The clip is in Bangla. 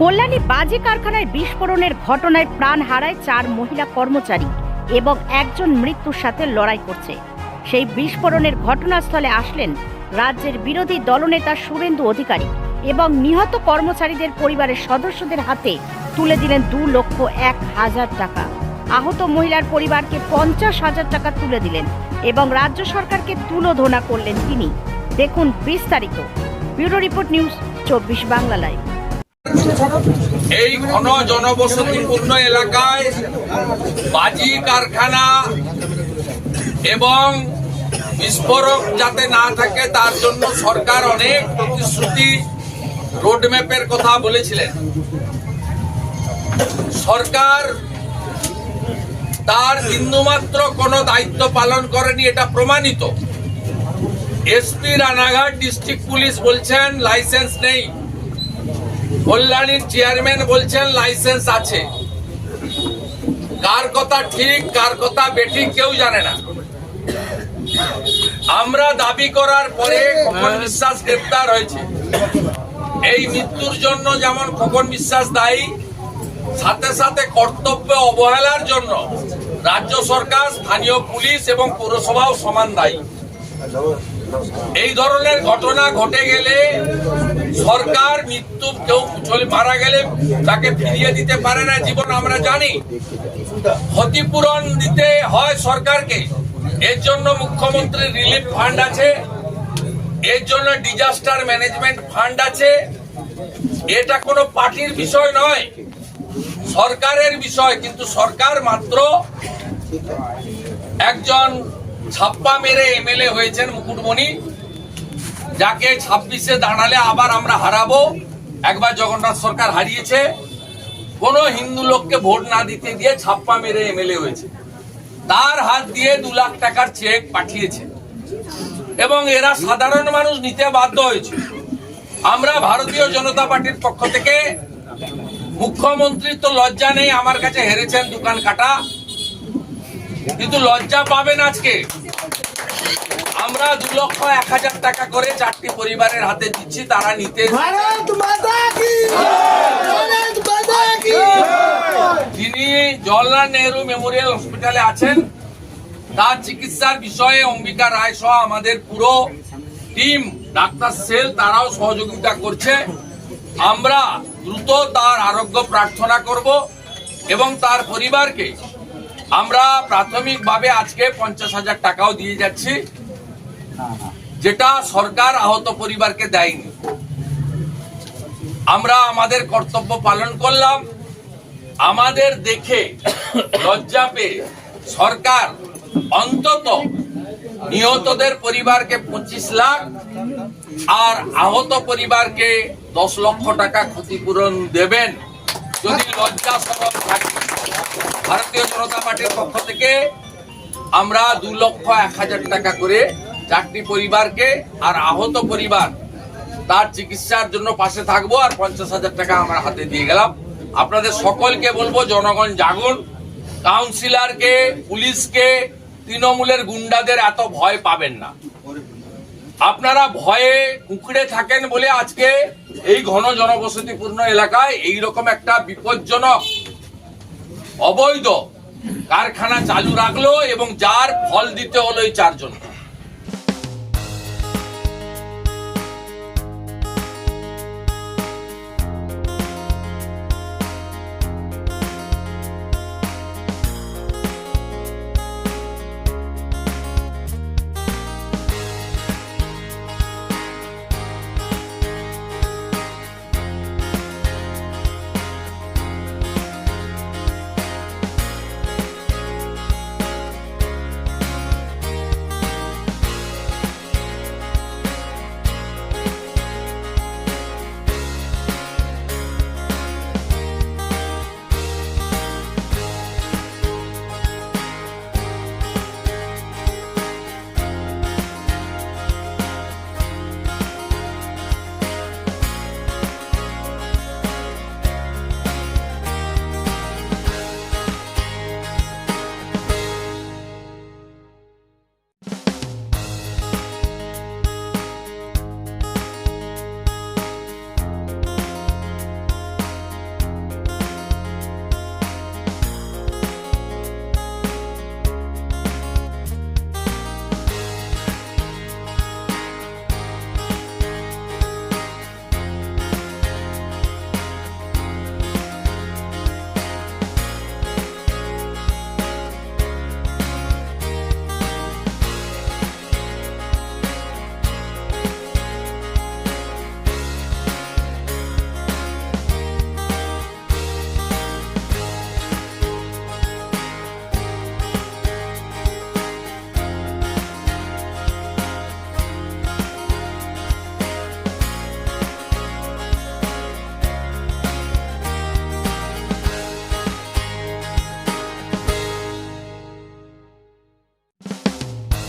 কল্যাণী বাজি কারখানায় বিস্ফোরণের ঘটনায় প্রাণ হারায় চার মহিলা কর্মচারী এবং একজন মৃত্যুর সাথে লড়াই করছে। সেই বিস্ফোরণের ঘটনাস্থলে আসলেন রাজ্যের বিরোধী দলনেতা সুরেন্দু অধিকারী এবং নিহত কর্মচারীদের পরিবারের সদস্যদের হাতে তুলে দিলেন দু লক্ষ এক হাজার টাকা। আহত মহিলার পরিবারকে পঞ্চাশ হাজার টাকা তুলে দিলেন এবং রাজ্য সরকারকে তুলোধনা করলেন তিনি। দেখুন বিস্তারিত। ব্যুরো রিপোর্ট নিউজ চব্বিশ বাংলা লাইভ। এই ঘন জনবসতিপূর্ণ এলাকায় বাজি কারখানা এবং বিস্ফোরক যাতে না থাকে, তার জন্য সরকার অনেক প্রতিশ্রুতি রোডম্যাপের কথা বলেছিলেন। সরকার তার বিন্দুমাত্র কোনো দায়িত্ব পালন করেনি, এটা প্রমাণিত। এসপি রানাঘাট ডিস্ট্রিক্ট পুলিশ বলছেন, লাইসেন্স নেই। কল্যাণীর চেয়ারম্যান বলছেন, লাইসেন্স আছে। কার কথা ঠিক, কার কথা বেঠিক কেউ জানে না। আমরা দাবি করার পরে খোকন বিশ্বাস গ্রেপ্তার হয়েছে। এই মৃত্যুর জন্য যেমন খোকন বিশ্বাস দায়ী, সাথে সাথে কর্তব্য অবহেলার জন্য রাজ্য সরকার, স্থানীয় পুলিশ এবং পৌরসভাও সমান দায়ী। এই ধরনের ঘটনা ঘটে গেলে সরকার মৃত্যু কেউ চলে মারা গেলে তাকে ফিরিয়ে দিতে পারে না, জীবন আমরা জানি। ক্ষতিপূরণ দিতে হয় সরকারকে। এর জন্য মুখ্যমন্ত্রী রিলিফ ফান্ড আছে। এর জন্য ডিজাস্টার ম্যানেজমেন্ট ফান্ড আছে। এটা কোনো পার্টির বিষয় নয়, সরকারের বিষয়। কিন্তু সরকার মাত্র একজন ছাপ্পা মেরে এমএলএ হয়েছেন মুকুটমণি, যাকে ছাব্বিশে দাঁড়ালে আবার আমরা হারাবো। একবার জগন্নাথ সরকার হারিয়েছে, কোন হিন্দু লোককে ভোট না দিতে দিয়ে ছাপ্পা মেরে এমএলএ হয়েছে। তার হাত দিয়ে দু লাখ টাকার চেক পাঠিয়েছে। এবং এরা সাধারণ মানুষ নিতে বাধ্য হয়েছে। আমরা ভারতীয় জনতা পার্টির পক্ষ থেকে মুখ্যমন্ত্রীর তো লজ্জা নেই, আমার কাছে হেরেছেন দোকান কাটা। কিন্তু লজ্জা পাবেন আজকে। আমরা দু লক্ষ এক হাজার টাকা করে চারটি পরিবারের হাতে দিচ্ছি তারা নিতে যিনি জওয়াহরলাল নেহরু মেমোরিয়াল হসপিটালে আছেন তার চিকিৎসার বিষয়ে অম্বিকা রায় সহ আমাদের পুরো টিম ডাক্তার সেল তারাও সহযোগিতা করছে। আমরা দ্রুত তার আরোগ্য প্রার্থনা করব এবং তার পরিবারকে আমরা প্রাথমিকভাবে আজকে পঞ্চাশ হাজার টাকাও দিয়ে যাচ্ছি। যেটা সরকার আহত পরিবারকে দেয়নি। আমরা আমাদের কর্তব্য পালন করলাম। আমাদের দেখে লজ্জা পেয়ে সরকার অন্তত নিহতদের পরিবারকে পঁচিশ লাখ আর আহত পরিবারকে দশ লক্ষ টাকা ক্ষতিপূরণ দেবেন। যদি লজ্জা সরব থাকে, ভারতীয় জনতা পার্টির পক্ষ থেকে আমরা দু লক্ষ এক হাজার টাকা করে চারটি পরিবারকে আর আহত পরিবার তার চিকিৎসার জন্য পাশে থাকব আর পঞ্চাশ হাজার টাকা আমার হাতে দিয়ে গেলাম। আপনাদের সকলকে বলব, জনগণ জাগুন। কাউন্সিলরকে, পুলিশকে, তৃণমূলের গুন্ডাদের এত ভয় পাবেন না। আপনারা ভয়ে কুকড়ে থাকেন বলে আজকে এই ঘন জনবসতিপূর্ণ এলাকায় এই রকম একটা বিপজ্জনক, অবৈধ কারখানা চালু রাখল এবং যার ফল দিতে হলো এই চারজন